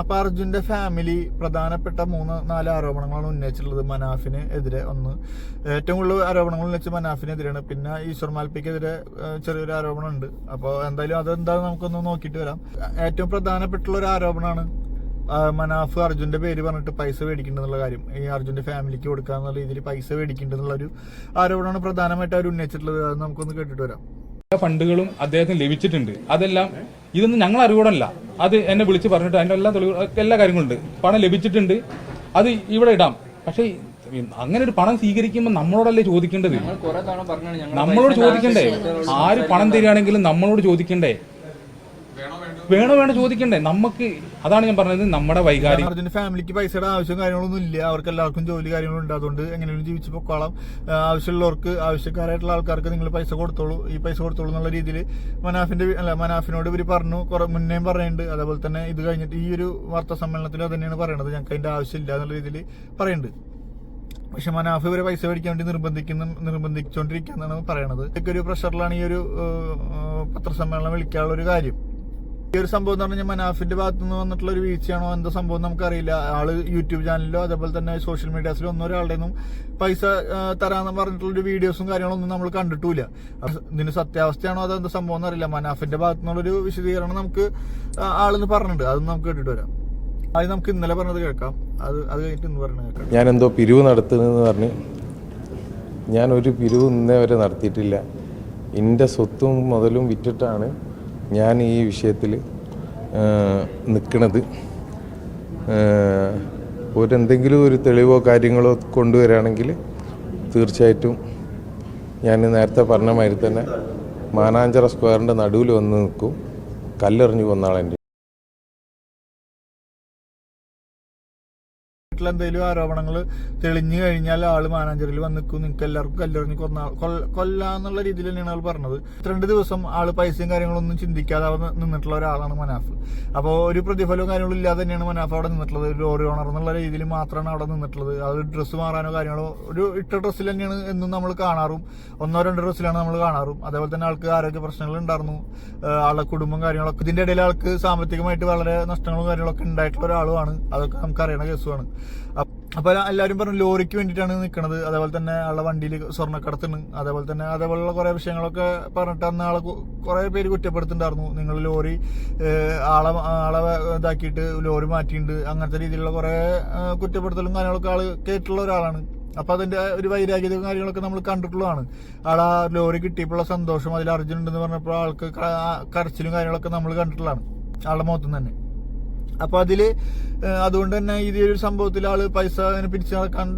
അപ്പൊ അർജുന്റെ ഫാമിലി പ്രധാനപ്പെട്ട മൂന്ന് നാല് ആരോപണങ്ങളാണ് ഉന്നയിച്ചിട്ടുള്ളത്. മനാഫിന് എതിരെ ഒന്ന്. ഏറ്റവും കൂടുതൽ ആരോപണങ്ങൾ ഉന്നയിച്ച് മനാഫിനെതിരെയാണ് പിന്നെ ഈശ്വർ മാൽപ്പിക്കെതിരെ ചെറിയൊരു ആരോപണം ഉണ്ട് അപ്പോൾ എന്തായാലും അതെന്താണെന്ന് നമുക്കൊന്ന് നോക്കിട്ട് വരാം. ഏറ്റവും പ്രധാനപ്പെട്ടുള്ള ഒരു ആരോപണമാണ് മനാഫ് അർജുന്റെ പേര് പറഞ്ഞിട്ട് പൈസ മേടിക്കുന്നുണ്ടെന്നുള്ള കാര്യം. ഈ അർജുന്റെ ഫാമിലിക്ക് കൊടുക്കാന്നുള്ള രീതിയിൽ പൈസ മേടിക്കുന്നുണ്ടെന്നുള്ള ഒരു ആരോപണമാണ് പ്രധാനമായിട്ട് അവർ ഉന്നയിച്ചിട്ടുള്ളത്. അത് നമുക്കൊന്ന് കേട്ടിട്ട് വരാം. ഫണ്ടുകളും അദ്ദേഹത്തിന് ലഭിച്ചിട്ടുണ്ട്. അതെല്ലാം ഇതൊന്നും ഞങ്ങൾ അറിവോടല്ല. അത് എന്നെ വിളിച്ച് പറഞ്ഞിട്ട് അതിന്റെ എല്ലാ തെളിവ് എല്ലാ കാര്യങ്ങളുണ്ട്. പണം ലഭിച്ചിട്ടുണ്ട്. അത് ഇവിടെ ഇടാം. പക്ഷേ അങ്ങനെ ഒരു പണം സ്വീകരിക്കുമ്പോൾ നമ്മളോടല്ലേ ചോദിക്കേണ്ടത്? നമ്മളോട് ചോദിക്കണ്ടേ? ആര് പണം തരികയാണെങ്കിലും നമ്മളോട് ചോദിക്കണ്ടേ? വേണോ വേണോ ചോദിക്കണ്ടേ? നമുക്ക് അതാണ് ഞാൻ പറഞ്ഞത് നമ്മുടെ അർജുന്റെ ഫാമിലിക്ക് പൈസയുടെ ആവശ്യം കാര്യങ്ങളൊന്നും ഇല്ല. അവർക്ക് എല്ലാവർക്കും ജോലി കാര്യങ്ങളുണ്ട് അതുകൊണ്ട് എങ്ങനെയും ജീവിച്ച് പൊക്കോളാം. ആവശ്യമുള്ളവർക്ക് ആവശ്യക്കാരായിട്ടുള്ള ആൾക്കാർക്ക് നിങ്ങൾ പൈസ കൊടുത്തോളൂ. ഈ പൈസ കൊടുത്തോളൂ എന്നുള്ള രീതിയിൽ മനാഫിന്റെ അല്ല മനാഫിനോട് ഇവർ പറഞ്ഞു. കുറെ മുന്നേയും പറയുന്നുണ്ട്. അതേപോലെ തന്നെ ഇത് കഴിഞ്ഞിട്ട് ഈ ഒരു വാർത്താ സമ്മേളനത്തിൽ അത് തന്നെയാണ് പറയുന്നത് ഞങ്ങൾക്ക് അതിന്റെ ആവശ്യമില്ല എന്നുള്ള രീതിയിൽ പറയുന്നുണ്ട്. പക്ഷെ മനാഫ് ഇവരെ പൈസ മേടിക്കാൻ വേണ്ടി നിർബന്ധിക്കുന്ന നിർബന്ധിച്ചുകൊണ്ടിരിക്കുകയെന്നാണ് പറയണത്. ഇതൊക്കെ ഒരു പ്രഷറിലാണ് ഈ ഒരു പത്രസമ്മേളനം വിളിക്കാനുള്ള ഒരു കാര്യം. ഈ ഒരു സംഭവം എന്ന് പറഞ്ഞാൽ മനാഫിന്റെ ഭാഗത്തുനിന്ന് വന്നിട്ടുള്ള ഒരു വീഴ്ചയാണോ എന്താ സംഭവം നമുക്കറിയില്ല. ആൾ യൂട്യൂബ് ചാനലിലോ അതേപോലെ തന്നെ സോഷ്യൽ മീഡിയാസിലോ ഒന്നും ഒരാളുടെ ഒന്നും പൈസ തരാന്ന് പറഞ്ഞിട്ടുള്ള ഒരു വീഡിയോസും കാര്യങ്ങളൊന്നും നമ്മൾ കണ്ടിട്ടില്ല ഇതിന് സത്യാവസ്ഥയാണോ അതെന്താ സംഭവം എന്നറിയില്ല. മനാഫിന്റെ ഭാഗത്തു നിന്നുള്ളൊരു വിശദീകരണം നമുക്ക് ആളെന്ന് പറഞ്ഞിട്ടുണ്ട്. അത് നമുക്ക് കേട്ടിട്ട് വരാം. അത് നമുക്ക് ഇന്നലെ പറഞ്ഞത് കേൾക്കാം. അത് അത് കഴിഞ്ഞിട്ട് ഇന്ന് പറഞ്ഞത് കേൾക്കാം. ഞാൻ എന്തോ പിരിവ് നടത്തുന്നതെന്ന് പറഞ്ഞ് ഞാൻ ഒരു പിരിവ് ഇന്നേ വരെ നടത്തിയിട്ടില്ല. എന്റെ സ്വത്തും മുതലും വിറ്റിട്ടാണ് ഞാൻ ഈ വിഷയത്തിൽ നിൽക്കുന്നത് ഒരെന്തെങ്കിലും ഒരു തെളിവോ കാര്യങ്ങളോ കൊണ്ടുവരാണെങ്കിൽ തീർച്ചയായിട്ടും ഞാൻ നേരത്തെ പറഞ്ഞ മാതിരി തന്നെ മാനാഞ്ചിറ സ്ക്വയറിന്റെ നടുവിൽ വന്ന് നിൽക്കും. കല്ലെറിഞ്ഞു കൊന്നാളെന്റെ വീട്ടിൽ എന്തെങ്കിലും ആരോപണങ്ങൾ തെളിഞ്ഞു കഴിഞ്ഞാൽ ആൾ മാനാഞ്ചറിൽ വന്ന് നിൽക്കും നിങ്ങൾക്ക് എല്ലാവർക്കും കല്ലെറിഞ്ഞ് കൊന്ന കൊല്ലാന്നുള്ള രീതിയിൽ തന്നെയാണ് ആൾ പറഞ്ഞത്. രണ്ട് ദിവസം ആൾ പൈസയും കാര്യങ്ങളൊന്നും ചിന്തിക്കാതെ നിന്നിട്ടുള്ള ഒരാളാണ് മനാഫ്. അപ്പോൾ ഒരു പ്രതിഫലവും കാര്യങ്ങളും ഇല്ലാതെ തന്നെയാണ് മനാഫ് അവിടെ നിന്നിട്ടുള്ളത്. ഒരു ലോറി ഓണർ എന്നുള്ള രീതിയിൽ മാത്രമാണ് അവിടെ നിന്നിട്ടുള്ളത്. അത് ഡ്രസ്സ് മാറാനോ കാര്യങ്ങളോ ഒരു ഇട്ട ഡ്രസ്സിൽ തന്നെയാണ് എന്നും നമ്മൾ കാണാറും. ഒന്നോ രണ്ടോ ഡ്രസ്സിലാണ് നമ്മൾ കാണാറും. അതേപോലെ തന്നെ ആൾക്ക് ആരോഗ്യ പ്രശ്നങ്ങൾ ഉണ്ടായിരുന്നു ആളുടെ കുടുംബം കാര്യങ്ങളൊക്കെ. ഇതിന്റെ ഇടയിൽ ആൾക്ക് സാമ്പത്തികമായിട്ട് വളരെ നഷ്ടങ്ങളും കാര്യങ്ങളൊക്കെ ഉണ്ടായിട്ടുള്ള ഒരാളുമാണ് അതൊക്കെ നമുക്ക് അറിയണ കേസുമാണ് അപ്പ- അപ്പൊ എല്ലാവരും പറഞ്ഞു ലോറിക്ക് വേണ്ടിയിട്ടാണ് നിൽക്കുന്നത് അതേപോലെ തന്നെ ആളുടെ വണ്ടിയിൽ സ്വർണക്കടത്തുണ്ട്. അതേപോലെ തന്നെ അതേപോലുള്ള കുറേ വിഷയങ്ങളൊക്കെ പറഞ്ഞിട്ട് അന്ന് ആളെ കുറേ പേര് കുറ്റപ്പെടുത്തുന്നുണ്ടായിരുന്നു നിങ്ങൾ ലോറി ആളെ ആളെ ഇതാക്കിയിട്ട് ലോറി മാറ്റിയിട്ടുണ്ട്. അങ്ങനത്തെ രീതിയിലുള്ള കുറേ കുറ്റപ്പെടുത്തലും കാര്യങ്ങളൊക്കെ ആൾ കേട്ടിട്ടുള്ള ഒരാളാണ്. അപ്പോൾ അതിന്റെ ഒരു വൈരാഗ്യതയും കാര്യങ്ങളൊക്കെ നമ്മൾ കണ്ടിട്ടുള്ളതാണ്. ആളെ ലോറി കിട്ടിയപ്പോഴുള്ള സന്തോഷം അതിൽ അർജുൻ ഉണ്ടെന്ന് പറഞ്ഞപ്പോൾ ആൾക്ക് കരച്ചിലും കാര്യങ്ങളൊക്കെ നമ്മൾ കണ്ടിട്ടുള്ളതാണ്. ആളുടെ മുഖത്തുനിന്ന് തന്നെ. അപ്പൊ അതിൽ അതുകൊണ്ട് തന്നെ ഈ ഒരു സംഭവത്തിൽ ആൾ പൈസ അങ്ങനെ നടക്കാൻ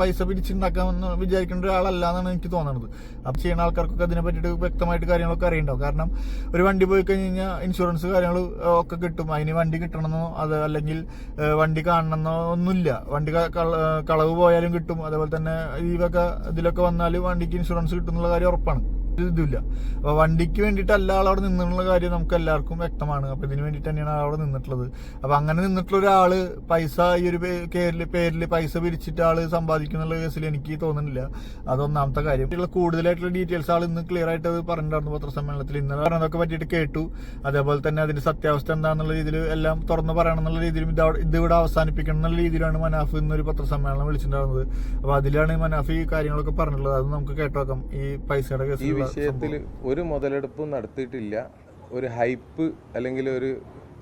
പൈസ പിരിച്ചുണ്ടാക്കാമെന്ന് വിചാരിക്കേണ്ട ഒരാളല്ല എന്നാണ് എനിക്ക് തോന്നുന്നത് അപ്പൊ ചെയ്യുന്ന ആൾക്കാർക്കൊക്കെ അതിനെ പറ്റിയിട്ട് വ്യക്തമായിട്ട് കാര്യങ്ങളൊക്കെ അറിയണ്ടാവും. കാരണം ഒരു വണ്ടി പോയി കഴിഞ്ഞ് കഴിഞ്ഞാൽ ഇൻഷുറൻസ് കാര്യങ്ങൾ ഒക്കെ കിട്ടും. അതിന് വണ്ടി കിട്ടണമെന്നോ അത് അല്ലെങ്കിൽ വണ്ടി കാണണമെന്നോ ഒന്നുമില്ല. വണ്ടി കള- കളവ് പോയാലും കിട്ടും. അതേപോലെ തന്നെ ഇവൊക്കെ വക ഇതിലൊക്കെ വന്നാൽ വണ്ടിക്ക് ഇൻഷുറൻസ് കിട്ടും എന്നുള്ള കാര്യം ഉറപ്പാണ്. ഒരു ഇതുമില്ല. അപ്പൊ വണ്ടിക്ക് വേണ്ടിയിട്ട് അല്ല ആളവിടെ നിന്നുള്ള കാര്യം നമുക്ക് എല്ലാവർക്കും വ്യക്തമാണ്. അപ്പൊ ഇതിന് വേണ്ടിയിട്ട് തന്നെയാണ് അവിടെ നിന്നിട്ടുള്ളത്. അപ്പൊ അങ്ങനെ നിന്നിട്ടുള്ള ഒരാൾ പൈസ ഈ ഒരു പേരിൽ പേരിൽ പൈസ പിരിച്ചിട്ട് ആൾ സമ്പാദിക്കുന്നുള്ള കേസിൽ എനിക്ക് തോന്നുന്നില്ല. അതൊന്നാമത്തെ കാര്യം. കൂടുതലായിട്ടുള്ള ഡീറ്റെയിൽസ് ആൾ ഇന്ന് ക്ലിയർ ആയിട്ട് അത് പറഞ്ഞിട്ടുണ്ടായിരുന്നു പത്രസമ്മേളനത്തിൽ. ഇന്നലെ പറഞ്ഞതൊക്കെ പറ്റിയിട്ട് കേട്ടു. അതേപോലെ തന്നെ അതിന്റെ സത്യാവസ്ഥ എന്താണെന്നുള്ള രീതിയിൽ എല്ലാം തുറന്ന് പറയണം എന്നുള്ള രീതിയിലും ഇത് ഇവിടെ അവസാനിപ്പിക്കണം എന്നുള്ള രീതിയിലാണ് മനാഫ് ഇന്നൊരു പത്രസമ്മേളനം വിളിച്ചിട്ടുണ്ടായിരുന്നത്. അപ്പൊ അതിലാണ് മനാഫ് ഈ കാര്യങ്ങളൊക്കെ പറഞ്ഞിട്ടുള്ളത്. അത് നമുക്ക് കേട്ടോക്കാം ഈ പൈസയുടെ കേസിലുള്ള വിഷയത്തിൽ ഒരു മുതലെടുപ്പും നടത്തിയിട്ടില്ല. ഒരു ഹൈപ്പ് അല്ലെങ്കിൽ ഒരു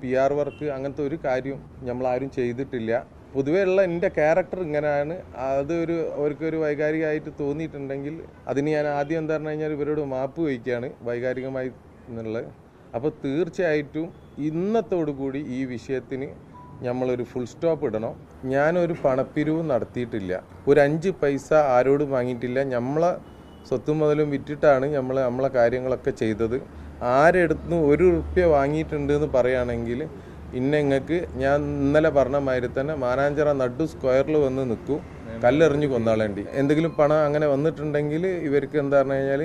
പി ആർ വർക്ക് അങ്ങനത്തെ ഒരു കാര്യം നമ്മൾ ആരും ചെയ്തിട്ടില്ല. പൊതുവേ ഉള്ള എന്റെ ക്യാരക്ടർ ഇങ്ങനെയാണ്. അത് ഒരു അവർക്കൊരു വൈകാരികമായിട്ട് തോന്നിയിട്ടുണ്ടെങ്കിൽ അതിന് ഞാൻ ആദ്യം എന്താ പറഞ്ഞു കഴിഞ്ഞാൽ ഇവരോട് മാപ്പ് വയ്ക്കുകയാണ് വൈകാരികമായി എന്നുള്ളത്. അപ്പോൾ തീർച്ചയായിട്ടും ഇന്നത്തോടു കൂടി ഈ വിഷയത്തിന് നമ്മളൊരു ഫുൾ സ്റ്റോപ്പ് ഇടണം. ഞാനൊരു പണപ്പിരിവ് നടത്തിയിട്ടില്ല. ഒരു അഞ്ച് പൈസ ആരോടും വാങ്ങിയിട്ടില്ല. നമ്മളെ സ്വത്തും മുതലും വിറ്റിട്ടാണ് നമ്മൾ നമ്മളെ കാര്യങ്ങളൊക്കെ ചെയ്തത്. ആരെടുത്തുനിന്ന് ഒരു റുപ്യ വാങ്ങിയിട്ടുണ്ട് എന്ന് പറയുകയാണെങ്കിൽ ഇന്നങ്ങൾക്ക് ഞാൻ ഇന്നലെ പറഞ്ഞ മാതിരി തന്നെ മാനാഞ്ചിറ നടു സ്ക്വയറിൽ വന്ന് നിൽക്കും. കല്ലെറിഞ്ഞ് കൊന്നാളേണ്ടി. എന്തെങ്കിലും പണം അങ്ങനെ വന്നിട്ടുണ്ടെങ്കിൽ ഇവർക്ക് എന്താ പറഞ്ഞു കഴിഞ്ഞാൽ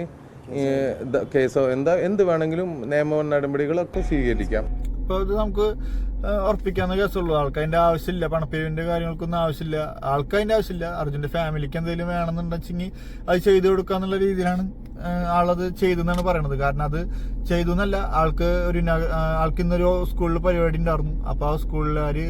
കേസോ എന്താ എന്ത് വേണമെങ്കിലും നിയമ നടപടികളൊക്കെ സ്വീകരിക്കാം. ഇപ്പോൾ ഇത് നമുക്ക് ഉറപ്പിക്കാവുന്ന കേസുള്ളൂ ആൾക്ക് അതിന്റെ ആവശ്യമില്ല പണപ്പിരിവിന്റെ കാര്യങ്ങൾക്കൊന്നും ആവശ്യമില്ല. ആൾക്ക് അതിന്റെ ആവശ്യമില്ല. അർജുന്റെ ഫാമിലിക്ക് എന്തെങ്കിലും വേണമെന്നുണ്ടെങ്കിൽ അത് ചെയ്തു കൊടുക്കാന്നുള്ള രീതിയിലാണ് ആളത് ചെയ്തെന്നാണ് പറയണത്. കാരണം അത് ചെയ്തു എന്നല്ല ആൾക്ക് ഒരു ആൾക്ക് ഇന്നൊരു സ്കൂളിൽ പരിപാടി ഉണ്ടായിരുന്നു. അപ്പൊ ആ സ്കൂളുകാര്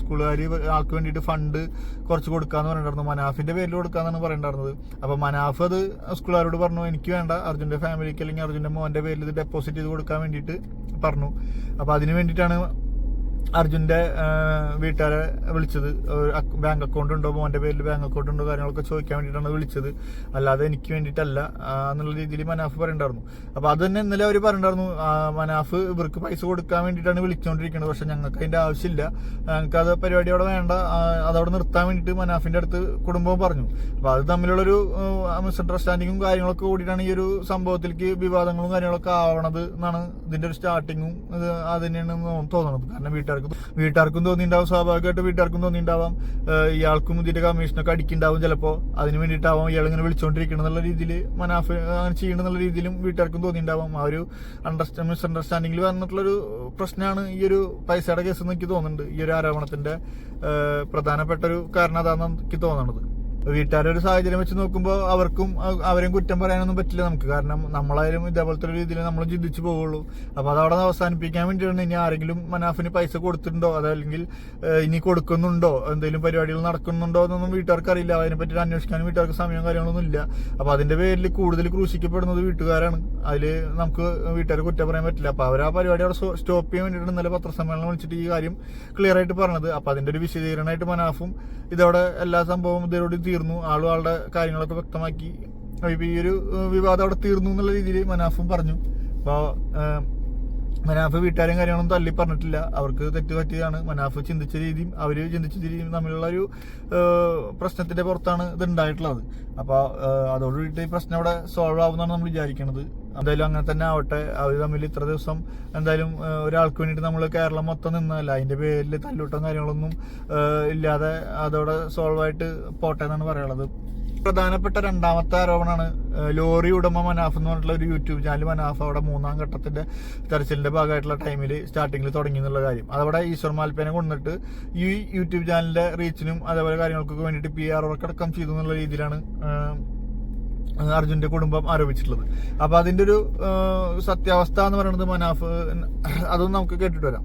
സ്കൂളുകാര് ആൾക്ക് വേണ്ടിയിട്ട് ഫണ്ട് കുറച്ച് കൊടുക്കാന്ന് പറഞ്ഞിട്ടുണ്ടായിരുന്നു. മനാഫിന്റെ പേരിൽ കൊടുക്കാന്നാണ് പറയണ്ടായിരുന്നത്. അപ്പൊ മനാഫ് അത് സ്കൂളുകാരോട് പറഞ്ഞു എനിക്ക് വേണ്ട അർജുന്റെ ഫാമിലിക്ക് അല്ലെങ്കിൽ അർജുന്റെ മോന്റെ പേരിൽ ഇത് ഡെപ്പോസിറ്റ് ചെയ്ത് കൊടുക്കാൻ വേണ്ടിയിട്ട് പറഞ്ഞു. അപ്പൊ അതിന് വേണ്ടിയിട്ടാണ് അർജുന്റെ ആ, വീട്ടുകാരെ വിളിച്ചത്. ബാങ്ക് അക്കൗണ്ട് ഉണ്ടോ? മോന്റെ പേരിൽ ബാങ്ക് അക്കൗണ്ട് ഉണ്ടോ? കാര്യങ്ങളൊക്കെ ചോദിക്കാൻ വേണ്ടിയിട്ടാണ് വിളിച്ചത്. അല്ലാതെ എനിക്ക് വേണ്ടിയിട്ടല്ല. എന്നുള്ള രീതിയിൽ മനാഫ് പറയണ്ടായിരുന്നു. അപ്പോൾ അത് തന്നെ ഇന്നലെ അവർ പറഞ്ഞിട്ടുണ്ടായിരുന്നു. മനാഫ് ഇവർക്ക് പൈസ കൊടുക്കാൻ വേണ്ടിയിട്ടാണ് വിളിച്ചുകൊണ്ടിരിക്കുന്നത് പക്ഷേ ഞങ്ങൾക്ക് അതിന്റെ ആവശ്യമില്ല. ഞങ്ങൾക്ക് അത് പരിപാടി അവിടെ വേണ്ട. അതവിടെ നിർത്താൻ വേണ്ടിയിട്ട് മനാഫിന്റെ അടുത്ത് കുടുംബവും പറഞ്ഞു. അപ്പോൾ അത് തമ്മിലുള്ളൊരു മിസ്അണ്ടർസ്റ്റാൻഡിങ്ങും കാര്യങ്ങളൊക്കെ കൂടിയിട്ടാണ് ഈ ഒരു സംഭവത്തിലേക്ക് വിവാദങ്ങളും കാര്യങ്ങളൊക്കെ ആവണത് എന്നാണ് ഇതിന്റെ ഒരു സ്റ്റാർട്ടിങ്ങും അത് തന്നെയാണ് തോന്നുന്നത്. കാരണം വീട്ടുകാർക്ക് വീട്ടുകാർക്കും തോന്നിയിട്ടുണ്ടാവും സ്വാഭാവികമായിട്ട് വീട്ടുകാർക്കും തോന്നിയിട്ടുണ്ടാവാം. ഇയാൾക്കും ഇതിന്റെ കമ്മീഷനൊക്കെ അടിക്കുന്നുണ്ടാവും ചിലപ്പോ. അതിന് വേണ്ടിയിട്ടാവാം ഇയാൾ ഇങ്ങനെ വിളിച്ചോണ്ടിരിക്കണം എന്നുള്ള രീതിയിൽ മനാഫ് അങ്ങനെ ചെയ്യണം എന്നുള്ള രീതിയിലും വീട്ടുകാർക്കും തോന്നിയിട്ടുണ്ടാവാം. ആ ഒരു അണ്ടർസ്റ്റാ മിസ്അണ്ടർസ്റ്റാൻഡിങ്ങിൽ വന്നിട്ടുള്ളൊരു പ്രശ്നമാണ് ഈ ഒരു പൈസയുടെ കേസ് എന്ന് എനിക്ക് തോന്നുന്നുണ്ട്. ഈ ഒരു ആരോപണത്തിന്റെ പ്രധാനപ്പെട്ട ഒരു കാരണം അതാണെന്ന് എനിക്ക് തോന്നുന്നത് വീട്ടുകാരുടെ ഒരു സാഹചര്യം വെച്ച് നോക്കുമ്പോൾ അവർക്കും അവരെയും കുറ്റം പറയാനൊന്നും പറ്റില്ല നമുക്ക്. കാരണം നമ്മളായാലും ഇതേപോലത്തെ ഒരു രീതിയിൽ നമ്മൾ ചിന്തിച്ചു പോവുള്ളൂ. അപ്പൊ അതവിടെ അവസാനിപ്പിക്കാൻ വേണ്ടിയാണ് ഇനി ആരെങ്കിലും മനാഫിന് പൈസ കൊടുത്തിട്ടുണ്ടോ? അതല്ലെങ്കിൽ ഇനി കൊടുക്കുന്നുണ്ടോ? എന്തെങ്കിലും പരിപാടികൾ നടക്കുന്നുണ്ടോ എന്നൊന്നും വീട്ടുകാർക്ക് അറിയില്ല. അതിനെ പറ്റി അന്വേഷിക്കാനും വീട്ടുകാർക്ക് സമയവും കാര്യങ്ങളൊന്നും ഇല്ല. അപ്പൊ അതിന്റെ പേരിൽ കൂടുതൽ ക്രൂശിക്കപ്പെടുന്നത് വീട്ടുകാരാണ്. അതിൽ നമുക്ക് വീട്ടുകാരെ കുറ്റം പറയാൻ പറ്റില്ല. അപ്പോൾ അവർ ആ പരിപാടി അവിടെ സ്റ്റോപ്പ് ചെയ്യാൻ വേണ്ടിയിട്ട് ഇന്നലെ പത്രസമ്മേളനം വിളിച്ചിട്ട് ഈ കാര്യം ക്ലിയർ ആയിട്ട് പറഞ്ഞത്. അപ്പോൾ അതിന്റെ ഒരു വിശദീകരണമായിട്ട് മനാഫും ഇതോടെ എല്ലാ സംഭവവും ഇതോടെ തീർന്നു. ആളും ആളുടെ കാര്യങ്ങളൊക്കെ വ്യക്തമാക്കി. ഇപ്പൊ ഈ ഒരു വിവാദം അവിടെ തീർന്നു എന്നുള്ള രീതിയിൽ മനാഫും പറഞ്ഞു. അപ്പൊ ഏഹ്, മനാഫ് വീട്ടുകാരും കാര്യങ്ങളൊന്നും തള്ളി പറഞ്ഞിട്ടില്ല. അവർക്ക് തെറ്റ് പറ്റിയതാണ്. മനാഫ് ചിന്തിച്ച രീതിയും അവർ ചിന്തിച്ച രീതിയും തമ്മിലുള്ള ഒരു പ്രശ്നത്തിന്റെ പുറത്താണ് ഇത് ഉണ്ടായിട്ടുള്ളത് അപ്പോൾ അതോടുകൂടിയിട്ട് ഈ പ്രശ്നം അവിടെ സോൾവ് ആവുമെന്നാണ് നമ്മൾ വിചാരിക്കുന്നത് എന്തായാലും അങ്ങനെ തന്നെ ആവട്ടെ. അവർ തമ്മിൽ ഇത്ര ദിവസം എന്തായാലും ഒരാൾക്ക് വേണ്ടിയിട്ട് നമ്മൾ കേരളം മൊത്തം നിന്നല്ല അതിന്റെ പേരിൽ തല്ലൂട്ടം കാര്യങ്ങളൊന്നും ഇല്ലാതെ അതോടെ സോൾവ് ആയിട്ട് പോട്ടെ എന്നാണ് പറയാനുള്ളത്. പ്രധാനപ്പെട്ട രണ്ടാമത്തെ ആരോപണമാണ് ലോറി ഉടമ മനാഫ് എന്ന് പറഞ്ഞിട്ടുള്ള ഒരു യൂട്യൂബ് ചാനൽ മനാഫ് അവിടെ മൂന്നാം ഘട്ടത്തിന്റെ തെരച്ചിലിന്റെ ഭാഗമായിട്ടുള്ള ടൈമിൽ സ്റ്റാർട്ടിങ്ങിൽ തുടങ്ങി എന്നുള്ള കാര്യം. അതവിടെ ഈശ്വർ മാൽപ്പേനെ കൊണ്ടിട്ട് ഈ യൂട്യൂബ് ചാനലിന്റെ റീച്ചിനും അതേപോലെ കാര്യങ്ങൾക്കൊക്കെ വേണ്ടിയിട്ട് പി ആർ വർക്ക് അടക്കം ചെയ്തു എന്നുള്ള രീതിയിലാണ് അർജുന്റെ കുടുംബം ആരോപിച്ചിട്ടുള്ളത്. അപ്പൊ അതിന്റെ ഒരു സത്യാവസ്ഥ എന്ന് പറയുന്നത് മനാഫ് അതൊന്നും നമുക്ക് കേട്ടിട്ട് വരാം.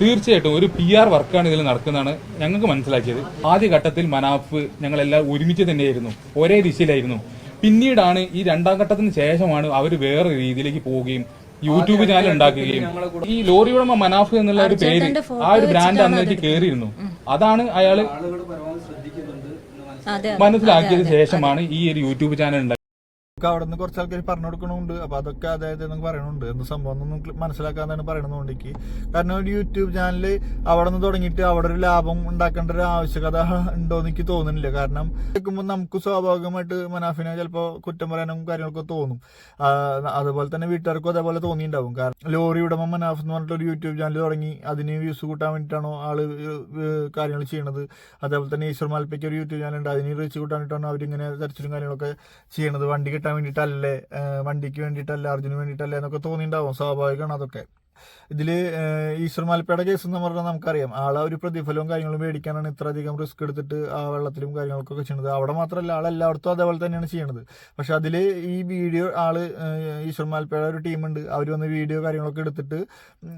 തീർച്ചയായിട്ടും ഒരു പി ആർ വർക്കാണ് ഇതിൽ നടക്കുന്നതാണ് ഞങ്ങൾക്ക് മനസ്സിലാക്കിയത്. ആദ്യ ഘട്ടത്തിൽ മനാഫ് ഞങ്ങളെല്ലാം ഒരുമിച്ച് തന്നെയായിരുന്നു. ഒരേ ദിശയിലായിരുന്നു. പിന്നീടാണ് ഈ രണ്ടാം ഘട്ടത്തിന് ശേഷമാണ് അവർ വേറെ രീതിയിലേക്ക് പോവുകയും യൂട്യൂബ് ചാനൽ ഉണ്ടാക്കുകയും. ഈ ലോറി ഉടമ മനാഫ് എന്നുള്ള ഒരു പേര് ആ ഒരു ബ്രാൻഡ് അന്നേക്ക് കയറിയിരുന്നു അതാണ് അയാൾ മനസ്സിലാക്കിയതിനു പരമാവധി ശ്രദ്ധിക്കുന്നുണ്ട് എന്ന് മനസ്സിലാക്കി. മനസ്സിലാക്കിയത് ശേഷമാണ് ഈ ഒരു യൂട്യൂബ് ചാനൽ ഉണ്ടായത്. നമുക്ക് അവിടെ നിന്ന് കുറച്ച് ആൾക്കാർ പറഞ്ഞു കൊടുക്കണമുണ്ട് അപ്പൊ അതൊക്കെ അതായത് എന്നൊക്കെ പറയണുണ്ട്. എന്ത് സംഭവം എന്നൊന്നും മനസ്സിലാക്കാന്നാണ് പറയണതുകൊണ്ടേക്ക് കാരണം ഒരു യൂട്യൂബ് ചാനൽ അവിടെ നിന്ന് തുടങ്ങിയിട്ട് അവിടെ ഒരു ലാഭം ഉണ്ടാക്കേണ്ട ഒരു ആവശ്യകത ഉണ്ടോ എനിക്ക് തോന്നുന്നില്ല. കാരണം കേൾക്കുമ്പോൾ നമുക്ക് സ്വാഭാവികമായിട്ട് മനാഫിനെ ചിലപ്പോൾ കുറ്റം പറയാനും കാര്യങ്ങളൊക്കെ തോന്നും. അതുപോലെ തന്നെ വീട്ടുകാർക്കും അതേപോലെ തോന്നിയിട്ടുണ്ടാവും. കാരണം ലോറി ഉടമ മനാഫ് എന്ന് പറഞ്ഞിട്ട് ഒരു യൂട്യൂബ് ചാനൽ തുടങ്ങി അതിന് വ്യൂസ് കൂട്ടാൻ വേണ്ടിയിട്ടാണോ ആൾ കാര്യങ്ങൾ ചെയ്യണത്. അതേപോലെ തന്നെ ഈശ്വർ മാൽപ്പയ്ക്ക് ഒരു യൂട്യൂബ് ചാനൽ ഉണ്ട്. അതിന് റീച്ച് കൂട്ടാനിട്ടാണ് അവരിങ്ങനെ തെരച്ചിലും കാര്യങ്ങളൊക്കെ ചെയ്യണത്. വണ്ടി കിട്ടാൻ വേണ്ടിയിട്ടല്ലേ ഏഹ് വണ്ടിക്ക് വേണ്ടിയിട്ടല്ല അർജുന് വേണ്ടിയിട്ടല്ലേ എന്നൊക്കെ തോന്നിയിട്ടുണ്ടാവും. സ്വാഭാവികമാണ് അതൊക്കെ. ഏഹ് ഈശ്വർ മലപ്പയുടെ കേസ് എന്ന് പറഞ്ഞാൽ നമുക്കറിയാം. ആളെ ഒരു പ്രതിഫലവും കാര്യങ്ങളും മേടിക്കാനാണ് ഇത്ര അധികം റിസ്ക് എടുത്തിട്ട് ആ വെള്ളത്തിലും കാര്യങ്ങൾക്കൊക്കെ ചെയ്യുന്നത്. അവിടെ മാത്രമല്ല ആൾ എല്ലായിടത്തും അതേപോലെ തന്നെയാണ് ചെയ്യണത്. പക്ഷെ അതിൽ ഈ വീഡിയോ ആൾ ഈശ്വർ മലപ്പയുടെ ഒരു ടീമുണ്ട് അവർ വന്ന് വീഡിയോ കാര്യങ്ങളൊക്കെ എടുത്തിട്ട്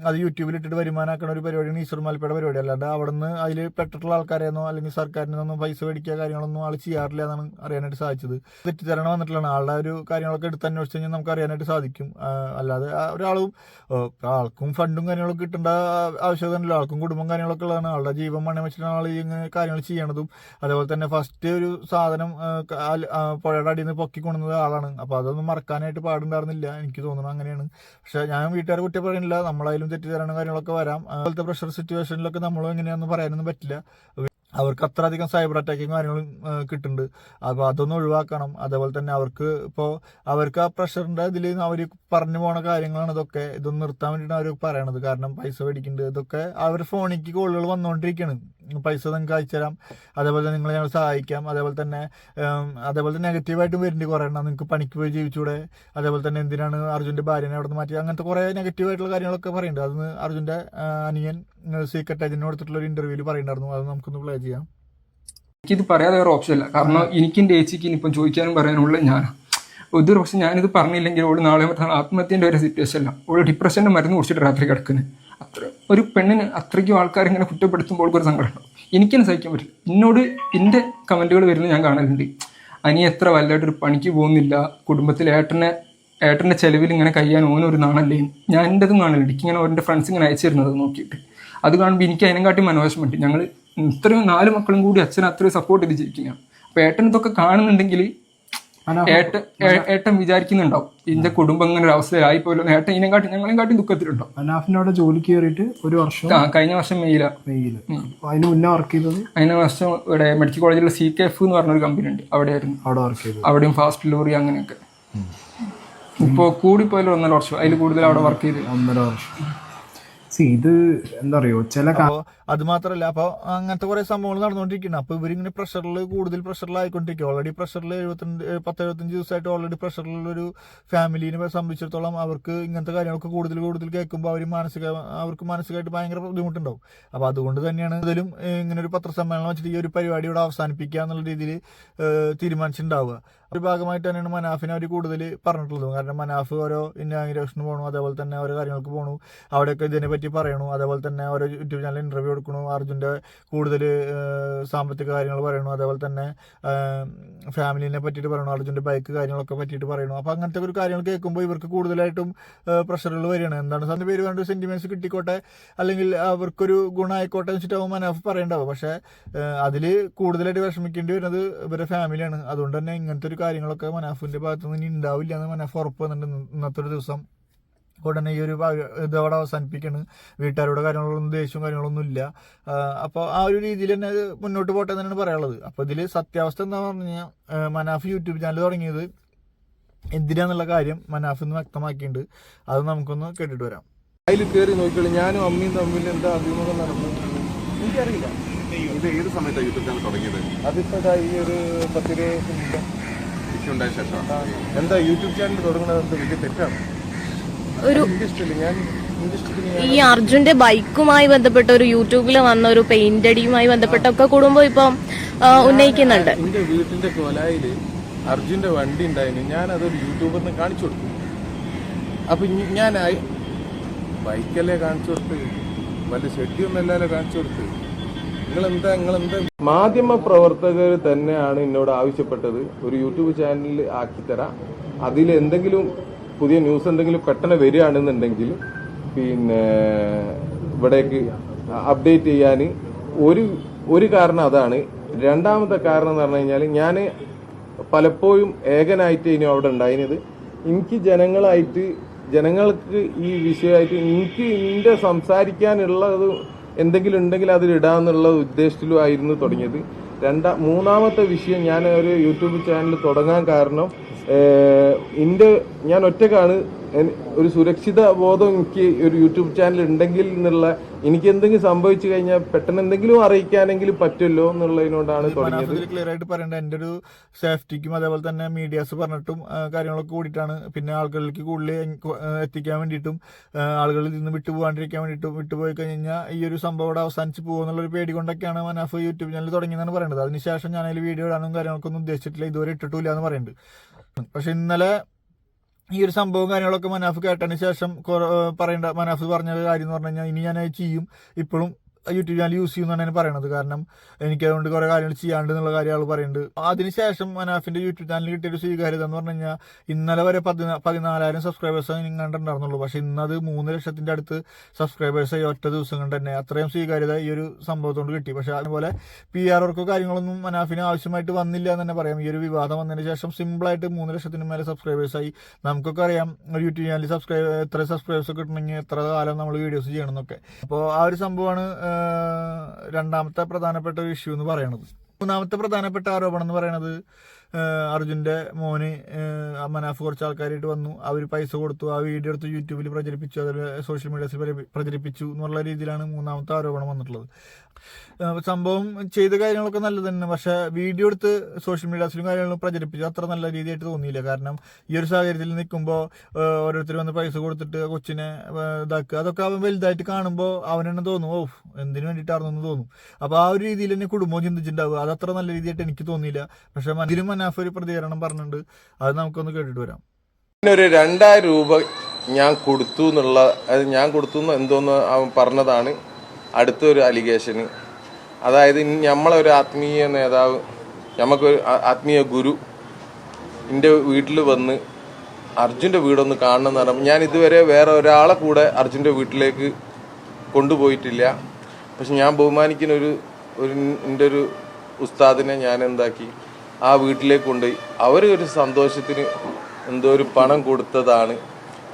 അത് യൂട്യൂബിൽ ഇട്ടിട്ട് വരുമാനാക്കുന്ന ഒരു പരിപാടിയാണ് ഈശ്വർ മലപ്പയുടെ പരിപാടി. അല്ലാണ്ട് അവിടെ നിന്ന് അതിൽ പെട്ടിട്ടുള്ള ആൾക്കാരെന്നോ അല്ലെങ്കിൽ സർക്കാരിൽ നിന്നൊന്നും പൈസ മേടിക്കുക കാര്യങ്ങളൊന്നും ആൾ ചെയ്യാറില്ല എന്നാണ് അറിയാനായിട്ട് സാധിച്ചത്. തെറ്റിദ്ധാരണ വന്നിട്ടുള്ളതാണ്. ആളുടെ ഒരു കാര്യങ്ങളൊക്കെ എടുത്ത് അന്വേഷിച്ച് കഴിഞ്ഞാൽ നമുക്ക് അറിയാനായിട്ട് സാധിക്കും. അല്ലാതെ ഒരാളും ആൾക്കും ഫണ്ടും കാര്യങ്ങളൊക്കെ കിട്ടേണ്ട ആവശ്യമൊന്നുമില്ല ആൾക്കും കുടുംബം കാര്യങ്ങളൊക്കെ ഉള്ളതാണ്. ആളുടെ ജീവൻ മണി വെച്ചിട്ടാണ് ആൾ ഇങ്ങനെ കാര്യങ്ങൾ ചെയ്യണതും. അതേപോലെ തന്നെ ഫസ്റ്റ് ഒരു സാധനം പുഴയുടെ അടിയിൽ നിന്ന് പൊക്കി കൊണ്ടുവന്നത് ആളാണ്. അപ്പോൾ അതൊന്നും മറക്കാനായിട്ട് പാടുണ്ടായിരുന്നില്ല. എനിക്ക് തോന്നുന്നു അങ്ങനെയാണ്. പക്ഷേ ഞാൻ വീട്ടുകാരെ കുറ്റം പറയുന്നില്ല. നമ്മളായാലും തെറ്റിദ്ധാരണ കാര്യങ്ങളൊക്കെ വരാം. അതുപോലത്തെ പ്രഷർ സിറ്റുവേഷനിലൊക്കെ നമ്മളും എങ്ങനെയാണെന്ന് പറയാനൊന്നും പറ്റില്ല. അവർക്ക് അത്ര അധികം സൈബർ അറ്റാക്കും കാര്യങ്ങളും കിട്ടുന്നുണ്ട്. അപ്പോൾ അതൊന്നും ഒഴിവാക്കണം. അതേപോലെ തന്നെ അവർക്ക് ഇപ്പോൾ അവർക്ക് ആ പ്രഷറിന്റെ ഇതിൽ അവർ പറഞ്ഞു പോണ കാര്യങ്ങളാണ് ഇതൊക്കെ. ഇതൊന്നും നിർത്താൻ വേണ്ടിയിട്ടാണ് അവർ പറയണത്. കാരണം പൈസ മേടിക്കുന്നുണ്ട് ഇതൊക്കെ അവർ ഫോണിക്ക് കോളുകൾ വന്നുകൊണ്ടിരിക്കുകയാണ് പൈസ നിങ്ങൾക്ക് അയച്ചു തരാം. അതേപോലെ തന്നെ നിങ്ങളെ ഞങ്ങൾ സഹായിക്കാം. അതേപോലെ തന്നെ അതേപോലെ തന്നെ നെഗറ്റീവായിട്ടും വരുന്നുണ്ട് കുറേ എണ്ണം നിങ്ങൾക്ക് പണിക്ക് പോയി ജീവിച്ചൂടെ. അതേപോലെ തന്നെ എന്തിനാണ് അർജുന്റെ ഭാര്യനെ അവിടെ നിന്ന് മാറ്റി അങ്ങനത്തെ കുറേ നെഗറ്റീവായിട്ടുള്ള കാര്യങ്ങളൊക്കെ പറയുന്നുണ്ട്. അതൊന്ന് അർജുന്റെ അനിയൻ സീക്രട്ട് ഏജന്റിന് കൊടുത്തിട്ടുള്ള ഒരു ഇന്റർവ്യൂവിൽ പറയുന്നുണ്ടായിരുന്നു. അത് നമുക്കൊന്ന് പ്ലേ ചെയ്യാം. എനിക്കിത് പറയാതെ വേറെ ഓപ്ഷൻ ഇല്ല. കാരണം എനിക്കും എന്റെ ചേച്ചിക്ക് ഇനിയിപ്പം ചോദിക്കാനും പറയാനുള്ള ഞാൻ ഒരു പക്ഷെ ഞാനിത് പറഞ്ഞില്ലെങ്കിൽ ഓൾ നാളെ മറ്റന്നാൾ ആത്മഹത്യന്റെ ഒരു സിറ്റുവേഷൻ അല്ല ഓൾ ഡിപ്രഷന്റെ മരുന്ന് കുടിച്ചിട്ട് രാത്രി കിടക്കുന്നത് അത്ര ഒരു പെണ്ണിന് അത്രയ്ക്കും ആൾക്കാർ ഇങ്ങനെ കുറ്റപ്പെടുത്തുമ്പോൾ ഒരു സങ്കടം ഉണ്ടാവും. സഹിക്കാൻ പറ്റില്ല. എന്നോട് എന്റെ കമന്റുകൾ വരുന്നത് ഞാൻ കാണലുണ്ട്. അനി എത്ര വലുതായിട്ടൊരു പണിക്ക് പോകുന്നില്ല. കുടുംബത്തിൽ ഏട്ടനെ ഏട്ടന്റെ ചെലവിൽ ഇങ്ങനെ കഴിയാൻ ഓനൊരു നാണല്ലേ ഞാൻ എന്റെതും കാണലുണ്ട്. ഇങ്ങനെ ഓരോ ഫ്രണ്ട്സ് ഇങ്ങനെ അയച്ചിരുന്നത് നോക്കിയിട്ട്. അത് കാണുമ്പോൾ എനിക്ക് അതിനെക്കാട്ടി മനോവശമുണ്ട് ഞങ്ങൾ ഇത്രയും നാല് മക്കളും കൂടി അച്ഛൻ അത്രയും സപ്പോർട്ട് ചെയ്ത് ജീവിക്കുന്നതാണ് അപ്പോൾ ഏട്ടൻ ഇതൊക്കെ കാണുന്നുണ്ടെങ്കിൽ ഏട്ടൻ ഏട്ടൻ വിചാരിക്കുന്നുണ്ടാവും. ഇന്റെ കുടുംബം ഇങ്ങനെ ഒരു അവസ്ഥയിലായിപ്പോലോ ഏട്ടൻ ഇതിനെക്കാട്ടി ഞങ്ങളെക്കാട്ടി ദുഃഖത്തിലുണ്ടാവും അനാഫിന്റെ അവിടെ ജോലിക്ക് കയറിയിട്ട് ഒരു വർഷം ആ കഴിഞ്ഞ വർഷം മെയ്യിൽ അപ്പൊ അതിന് മുന്നേ വർക്ക് ചെയ്തത്? കഴിഞ്ഞ വർഷം ഇവിടെ മെഡിക്കൽ കോളേജിലെ സി കെ എഫ് എന്ന് പറഞ്ഞൊരു കമ്പനി ഉണ്ട്. അവിടെയായിരുന്നു. അവിടെ വർക്ക് ചെയ്തു അവിടെയും ഫാസ്റ്റ് ഡെലിവറി അങ്ങനെയൊക്കെ. ഇപ്പോൾ കൂടിപ്പോയാലും ഒന്നര വർഷം. അതിൽ കൂടുതൽ അവിടെ വർക്ക് ചെയ്ത് ഒന്നര വർഷം. ഇത് എന്താ അറിയോ? ചില അത് മാത്രമല്ല അപ്പോൾ അങ്ങനത്തെ കുറേ സംഭവങ്ങൾ നടന്നുകൊണ്ടിരിക്കുന്നു അപ്പോൾ ഇവരിങ്ങനെ പ്രഷറിൽ കൂടുതൽ പ്രഷറിലായിക്കൊണ്ടിരിക്കും ഓൾറെഡി പ്രഷറിൽ എഴുപത്തിരണ്ട് പത്ത് എഴുപത്തഞ്ച് ദിവസമായിട്ട് ഓൾറെഡി പ്രഷറിലുള്ളൊരു ഫാമിലിനെ സംബന്ധിച്ചിടത്തോളം അവർക്ക് ഇങ്ങനത്തെ കാര്യങ്ങളൊക്കെ കൂടുതൽ കൂടുതൽ കേൾക്കുമ്പോൾ അവർ മാനസിക അവർക്ക് മാനസികമായിട്ട് ഭയങ്കര ബുദ്ധിമുട്ടുണ്ടാവും. അപ്പോൾ അതുകൊണ്ട് തന്നെയാണ് ഇതിലും ഇങ്ങനെ ഒരു പത്രസമ്മേളനം വെച്ചിട്ട് ഈ ഒരു പരിപാടി ഇവിടെ അവസാനിപ്പിക്കുക എന്നുള്ള രീതിയിൽ തീരുമാനിച്ചിട്ടുണ്ടാവുക. ഒരു ഭാഗമായിട്ട് തന്നെയാണ് മനാഫിനെ അവർ കൂടുതൽ പറഞ്ഞിട്ടുള്ളത്. കാരണം മനാഫ് ഓരോ ഇന്നാഗ്രേഷന് പോകണു അതേപോലെ തന്നെ ഓരോ കാര്യങ്ങൾക്ക് പോകണു അവിടെയൊക്കെ ഇതിനെപ്പറ്റി പറയണു. അതേപോലെ തന്നെ ഓരോ യൂട്യൂബ് ചാനൽ ഇന്റർവ്യൂ കൊടുക്കണു അർജുന്റെ കൂടുതൽ സാമ്പത്തിക കാര്യങ്ങൾ പറയണു. അതേപോലെ തന്നെ ഫാമിലിനെ പറ്റിയിട്ട് പറയണു. അർജുന്റെ ബൈക്ക് കാര്യങ്ങളൊക്കെ പറ്റിയിട്ട് പറയണു. അപ്പോൾ അങ്ങനത്തെ ഒരു കാര്യങ്ങൾ കേൾക്കുമ്പോൾ ഇവർക്ക് കൂടുതലായിട്ടും പ്രഷറുകൾ വരികയാണ്. എന്താണ് സാറിന്റെ പേര് വേണ്ട സെന്റിമെന്റ്സ് കിട്ടിക്കോട്ടെ? അല്ലെങ്കിൽ അവർക്കൊരു ഗുണമായിക്കോട്ടെ എന്ന് വെച്ചിട്ടാവും മനാഫ് പറയണ്ടാവും പക്ഷേ അതിൽ കൂടുതലായിട്ട് വിഷമിക്കേണ്ടി വരുന്നത് ഇവരുടെ ഫാമിലിയാണ് അതുകൊണ്ട് തന്നെ ഇങ്ങനത്തെ ഒരു കാര്യങ്ങളൊക്കെ മനാഫിന്റെ ഭാഗത്തു നിന്ന് ഇനി ഉണ്ടാവില്ല എന്ന് മനാഫ് ഉറപ്പ് വന്നിട്ടുണ്ട് ഇന്നത്തെ ഒരു ദിവസം. ഉടനെ ഈ ഒരു ഇത് അവിടെ അവസാനിപ്പിക്കാണ്. വീട്ടുകാരുടെ കാര്യങ്ങളൊന്നും ദേഷ്യവും കാര്യങ്ങളൊന്നും ഇല്ല. അപ്പോൾ ആ ഒരു രീതിയിൽ തന്നെ അത് മുന്നോട്ട് പോട്ടെ എന്നാണ് പറയാനുള്ളത്. അപ്പോൾ ഇതിൽ സത്യാവസ്ഥ എന്താ പറഞ്ഞു കഴിഞ്ഞാൽ മനാഫ് യൂട്യൂബ് ചാനൽ തുടങ്ങിയത് എന്തിനാന്നുള്ള കാര്യം മനാഫ് ഇന്ന് വ്യക്തമാക്കിയിട്ടുണ്ട്. അത് നമുക്കൊന്ന് കേട്ടിട്ട് വരാം. അതിൽ കയറി നോക്കിയോളൂ ഞാനും അമ്മയും തമ്മിൽ എന്താ അഭിമുഖം നടന്നു എനിക്കറിയില്ല. ഇത് ഏത് സമയത്താണ് യൂട്യൂബ് ചാനൽ തുടങ്ങിയത്? അതിപ്പോ ദാ ഈ ഒരു പത്തിരുപത് ഇഷ്യൂ ഉണ്ടായ ശേഷം എന്താ യൂട്യൂബ് ചാനൽ തുടങ്ങുന്നത് വലിയ തെറ്റാണ്? ഒരു ഞാൻ ഈ അർജുന്റെ ബൈക്കുമായി ബന്ധപ്പെട്ട ഒരു യൂട്യൂബിൽ വന്ന ഒരു പെയിന്റ് അടിയുമായി ബന്ധപ്പെട്ടൊക്കെ കുടുംബം ഇപ്പം ഉന്നയിക്കുന്നുണ്ട്. എന്റെ വീട്ടിന്റെ കൊലായിൽ അർജുന്റെ വണ്ടി ഉണ്ടായിരുന്നു. ഞാൻ അതൊരു യൂട്യൂബറിന് കാണിച്ചു കൊടുത്തു. അപ്പൊ ഞാൻ ബൈക്കല്ലേ കാണിച്ചു കൊടുത്ത്? വല്ല ഷെഡിയൊന്നല്ലല്ലോ കാണിച്ചു കൊടുത്ത്? മാധ്യമ പ്രവർത്തകർ തന്നെയാണ് എന്നോട് ആവശ്യപ്പെട്ടത്. ഒരു യൂട്യൂബ് ചാനൽ ആക്കി തരാം. അതിൽ എന്തെങ്കിലും പുതിയ ന്യൂസ് എന്തെങ്കിലും പെട്ടെന്ന് വരികയാണെന്നുണ്ടെങ്കിൽ പിന്നെ ഇവിടേക്ക് അപ്ഡേറ്റ് ചെയ്യാൻ ഒരു ഒരു കാരണം അതാണ്. രണ്ടാമത്തെ കാരണം എന്ന് പറഞ്ഞു കഴിഞ്ഞാൽ ഞാൻ പലപ്പോഴും ഏകനായിട്ട് ഇനി അവിടെ ഉണ്ടായിരുന്നത് എനിക്ക് ജനങ്ങളായിട്ട് ജനങ്ങൾക്ക് ഈ വിഷയമായിട്ട് എനിക്ക് എന്റെ സംസാരിക്കാനുള്ളത് എന്തെങ്കിലും ഉണ്ടെങ്കിൽ അതിൽ ഇടാന്നുള്ള ഉദ്ദേശത്തിലും ആയിരുന്നു തുടങ്ങിയത്. രണ്ടാ മൂന്നാമത്തെ വിഷയം ഞാൻ ഒരു യൂട്യൂബ് ചാനൽ തുടങ്ങാൻ കാരണം എന്റെ ഞാൻ ഒറ്റക്കാണ് ഒരു സുരക്ഷിത ബോധം എനിക്ക് ഒരു യൂട്യൂബ് ചാനൽ ഉണ്ടെങ്കിൽ എന്നുള്ള എനിക്ക് എന്തെങ്കിലും സംഭവിച്ചു കഴിഞ്ഞാൽ പെട്ടെന്ന് എന്തെങ്കിലും അറിയിക്കാനെങ്കിലും പറ്റുമല്ലോ എന്നുള്ളതിനോടാണ് തുടങ്ങിയത്. ക്ലിയർ ആയിട്ട് പറയേണ്ട എന്റെ ഒരു സേഫ്റ്റിക്കും അതേപോലെ തന്നെ മീഡിയാസ് പറഞ്ഞിട്ടും കാര്യങ്ങളൊക്കെ കൂടിയിട്ടാണ്. പിന്നെ ആളുകളിലേക്ക് കൂടുതൽ എത്തിക്കാൻ വേണ്ടിയിട്ടും ആളുകളിൽ നിന്ന് വിട്ടുപോകാണ്ടിരിക്കാൻ വേണ്ടിയിട്ടും വിട്ടുപോയി കഴിഞ്ഞാൽ ഈ ഒരു സംഭവം ഇവിടെ അവസാനിച്ച് പോകുമെന്നുള്ളൊരു പേടി കൊണ്ടൊക്കെയാണ് മനാഫ് യൂട്യൂബ് ചാനൽ തുടങ്ങിയെന്നാണ് പറയുന്നത് അതിനുശേഷം ഞാൻ അതിൽ വീഡിയോ ഇടാനും കാര്യങ്ങൾക്കൊന്നും ഉദ്ദേശിച്ചിട്ടില്ല. ഇതുവരെ ഇട്ടിട്ടില്ല എന്ന് പറയുന്നുണ്ട്. പക്ഷെ ഇന്നലെ ഈ ഒരു സംഭവം കാര്യങ്ങളൊക്കെ മനാഫ് കേട്ടതിന് ശേഷം പറയേണ്ട മനാഫ് പറഞ്ഞ കാര്യം എന്ന് പറഞ്ഞു കഴിഞ്ഞാൽ ഇനി ഞാൻ ചെയ്യും. ഇപ്പോഴും യൂട്യൂബ് ചാനൽ യൂസ് ചെയ്യുന്നതാണ് ഞാൻ പറയണത്. കാരണം എനിക്ക് അതുകൊണ്ട് കുറേ കാര്യങ്ങൾ ചെയ്യാണ്ട് എന്നുള്ള കാര്യം ആൾ പറയുന്നുണ്ട്. അതിനുശേഷം മനാഫിന്റെ യൂട്യൂബ് ചാനലിൽ കിട്ടിയ ഒരു സ്വീകാര്യത എന്ന് പറഞ്ഞു കഴിഞ്ഞാൽ ഇന്നലെ വരെ പതിനാ പതിനാലായിരം സബ്സ്ക്രൈബേഴ്സ് ഇങ്ങാണ്ടുണ്ടായിരുന്നുള്ളൂ പക്ഷെ ഇന്നത് മൂന്ന് ലക്ഷത്തിന്റെ അടുത്ത് സബ്സ്ക്രൈബേഴ്സ് ഈ ഒറ്റ ദിവസം കൊണ്ട് തന്നെ അത്രയും സ്വീകാര്യത ഈ ഒരു സംഭവത്തോട് കിട്ടി. പക്ഷെ അതുപോലെ പി ആർ വർക്കോ കാര്യങ്ങളൊന്നും മനാഫിന് ആവശ്യമായിട്ട് വന്നില്ല എന്ന് തന്നെ പറയാം. ഈ ഒരു വിവാദം വന്നതിന് ശേഷം സിമ്പിളായിട്ട് മൂന്ന് ലക്ഷത്തിന് മേലെ സബ്സ്ക്രൈബേഴ്സ് ആയി. നമുക്കൊക്കെ അറിയാം ഒരു യൂട്യൂബ് ചാനൽ സബ്സ്ക്രൈബ് എത്ര സബ്സ്ക്രൈബേഴ്സ് കിട്ടണമെങ്കിൽ എത്ര കാലം നമ്മൾ വീഡിയോസ് ചെയ്യണം എന്നൊക്കെ. അപ്പോൾ ആ ഒരു സംഭവമാണ് രണ്ടാമത്തെ പ്രധാനപ്പെട്ട ഒരു ഇഷ്യൂ എന്ന് പറയുന്നത് മൂന്നാമത്തെ പ്രധാനപ്പെട്ട ആരോപണം എന്ന് പറയുന്നത് അർജുന്റെ മോന് മനാഫ് കുറച്ച് ആൾക്കാരായിട്ട് വന്നു. അവർ പൈസ കൊടുത്തു. ആ വീഡിയോ എടുത്ത് യൂട്യൂബിൽ പ്രചരിപ്പിച്ചു. അതിൽ സോഷ്യൽ മീഡിയസിൽ പ്രചരിപ്പിച്ചു എന്നുള്ള രീതിയിലാണ് മൂന്നാമത്തെ ആരോപണം വന്നിട്ടുള്ളത്. സംഭവം ചെയ്ത കാര്യങ്ങളൊക്കെ നല്ലത് തന്നെ. പക്ഷേ വീഡിയോ എടുത്ത് സോഷ്യൽ മീഡിയാസിലും കാര്യങ്ങളും പ്രചരിപ്പിച്ചു അത്ര നല്ല രീതിയായിട്ട് തോന്നിയില്ല. കാരണം ഈ ഒരു സാഹചര്യത്തിൽ നിൽക്കുമ്പോൾ ഓരോരുത്തർ വന്ന് പൈസ കൊടുത്തിട്ട് കൊച്ചിനെ ഇതാക്കുക. അതൊക്കെ അവൻ വലുതായിട്ട് കാണുമ്പോൾ അവനെന്നെ തോന്നും ഓ എന്തിനു വേണ്ടിയിട്ടാണെന്ന് തോന്നും. അപ്പോൾ ആ ഒരു രീതിയിൽ തന്നെ കുടുംബം ചിന്തിച്ചിട്ടുണ്ടാവുക. അത് അത്ര നല്ല രീതിയായിട്ട് എനിക്ക് തോന്നിയില്ല. പക്ഷേ ഇതിലും മനാഫ് ഒരു പ്രതികരണം പറഞ്ഞിട്ടുണ്ട്. അത് നമുക്കൊന്ന് കേട്ടിട്ട് വരാം. ഒരു രണ്ടായിരം രൂപ ഞാൻ കൊടുത്തു എന്നുള്ള അത് ഞാൻ കൊടുത്തു എന്തോന്ന് അവൻ പറഞ്ഞതാണ്. അടുത്തൊരു അലിഗേഷന്. അതായത് നമ്മളൊരു നമ്മളെ ഒരു ആത്മീയ നേതാവ് നമുക്കൊരു ആത്മീയ ഗുരു എന്റെ വീട്ടിൽ വന്ന് അർജുന്റെ വീടൊന്ന് കാണണം എന്ന് പറയുമ്പോൾ ഞാൻ ഇതുവരെ വേറെ ഒരാളെ കൂടെ അർജുന്റെ വീട്ടിലേക്ക് കൊണ്ടുപോയിട്ടില്ല. പക്ഷെ ഞാൻ ബഹുമാനിക്കുന്ന ഒരു ഒരു എന്റെ ഒരു ഉസ്താദിനെ ഞാൻ എന്താക്കി? ആ വീട്ടിലേക്ക് കൊണ്ടുപോയി. അവർ ഒരു സന്തോഷത്തിന് എന്തോ ഒരു പണം കൊടുത്തതാണ്.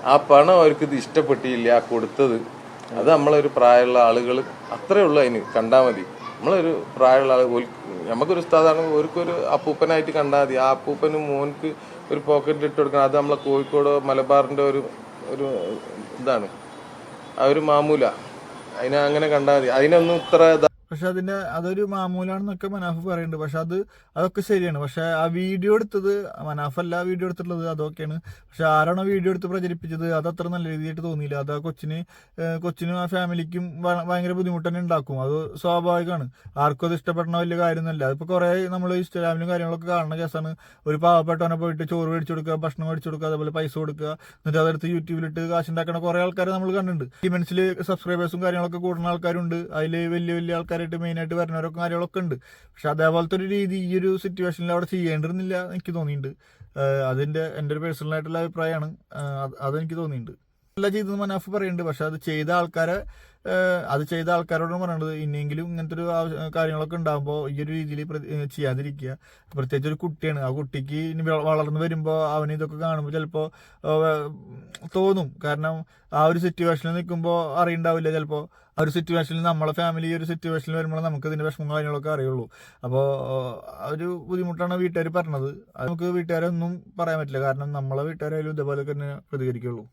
ആ പണം അവർക്ക് ഇത് ഇഷ്ടപ്പെട്ടില്ല ആ കൊടുത്തത്. അത് നമ്മളൊരു പ്രായമുള്ള ആളുകൾ അത്രേ ഉള്ളൂ അതിന് കണ്ടാൽ മതി. നമ്മളൊരു പ്രായമുള്ള ആൾ നമുക്കൊരു ഉസ്താദാണ് ഒരുക്കൊരു അപ്പൂപ്പനായിട്ട് കണ്ടാൽ മതി. ആ അപ്പൂപ്പന് മോൻക്ക് ഒരു പോക്കറ്റിൽ ഇട്ട് കൊടുക്കണം. അത് നമ്മളെ കോഴിക്കോട് മലബാറിന്റെ ഒരു ഒരു ഇതാണ്. ആ ഒരു മാമൂല. അതിനെ അങ്ങനെ കണ്ടാൽ മതി. അതിനൊന്നും ഇത്ര ഇതാ- പക്ഷെ അതിന്റെ അതൊരു മാമൂലാണെന്നൊക്കെ മനാഫ് പറയുന്നുണ്ട്. പക്ഷെ അത് അതൊക്കെ ശരിയാണ്. പക്ഷെ ആ വീഡിയോ എടുത്തത് മനാഫ് അല്ല വീഡിയോ എടുത്തിട്ടുള്ളത് അതൊക്കെയാണ്. പക്ഷെ ആരാണോ വീഡിയോ എടുത്ത് പ്രചരിപ്പിച്ചത് അത് അത്ര നല്ല രീതിയായിട്ട് തോന്നിയില്ല. അത് ആ കൊച്ചിന് കൊച്ചിനും ആ ഫാമിലിക്കും ഭയങ്കര ബുദ്ധിമുട്ട് തന്നെ ഉണ്ടാക്കും. അത് സ്വാഭാവികമാണ്. ആർക്കും അത് ഇഷ്ടപ്പെടണ വലിയ കാര്യമൊന്നുമല്ല. അതിപ്പോൾ കുറേ നമ്മൾ ഇൻസ്റ്റാഗ്രാമിലും കാര്യങ്ങളൊക്കെ കാണുന്ന കേസാണ്. ഒരു പാവപ്പെട്ടവനെ പോയിട്ട് ചോറ് മേടിച്ചു കൊടുക്കുക ഭക്ഷണം മേടിച്ചു കൊടുക്കുക അതേപോലെ പൈസ കൊടുക്കുക. എന്നിട്ട് അതെടുത്ത് യൂട്യൂബിലിട്ട് കാശുണ്ടാക്കണ കുറേ ആൾക്കാരെ നമ്മൾ കണ്ടിട്ടുണ്ട്. ഇവൻസിൽ സബ്സ്ക്രൈബേഴ്സും കാര്യങ്ങളൊക്കെ കൂടുന്ന ആൾക്കാരുണ്ട്. അതിൽ വലിയ വലിയ ആൾക്കാരായിട്ട് മെയിനായിട്ട് വരുന്നവരൊക്കെ കാര്യങ്ങളൊക്കെ ഉണ്ട്. പക്ഷെ അതേപോലത്തെ ഒരു രീതി ഈ ഒരു സിറ്റുവേഷനിൽ അവിടെ ചെയ്യേണ്ടിരുന്നില്ല എനിക്ക് തോന്നിയിട്ടുണ്ട് അതിന്റെ എന്റെ ഒരു പേഴ്സണൽ ആയിട്ടുള്ള അഭിപ്രായമാണ്. അത് അതെനിക്ക് തോന്നിയിട്ടുണ്ട് അല്ല ചെയ്തെന്ന് മനാഫ് പറയുന്നുണ്ട് പക്ഷെ അത് ചെയ്ത ആൾക്കാരെ അത് ചെയ്ത ആൾക്കാരോടാണ് പറയുന്നത് ഇനിയെങ്കിലും ഇങ്ങനത്തെ ഒരു കാര്യങ്ങളൊക്കെ ഉണ്ടാകുമ്പോൾ ഈ ഒരു രീതിയിൽ ചെയ്യാതിരിക്കുക. പ്രത്യേകിച്ച് ഒരു കുട്ടിയാണ്. ആ കുട്ടിക്ക് ഇനി വളർന്നു വരുമ്പോൾ അവന് ഇതൊക്കെ കാണുമ്പോൾ ചിലപ്പോൾ തോന്നും. കാരണം ആ ഒരു സിറ്റുവേഷനിൽ നിൽക്കുമ്പോൾ അറിയണ്ടാവില്ല ചിലപ്പോൾ ആ ഒരു സിറ്റുവേഷനിൽ നമ്മളെ ഫാമിലി ഒരു സിറ്റുവേഷനിൽ വരുമ്പോൾ നമുക്ക് ഇതിന്റെ വിഷമം കാര്യങ്ങളൊക്കെ അറിയുള്ളൂ. അപ്പോൾ ഒരു ബുദ്ധിമുട്ടാണ് വീട്ടുകാർ പറഞ്ഞത്. നമുക്ക് വീട്ടുകാരൊന്നും പറയാൻ പറ്റില്ല. കാരണം നമ്മളെ വീട്ടുകാരായാലും ഇതേപോലെ തന്നെ പ്രതികരിക്കുള്ളൂ.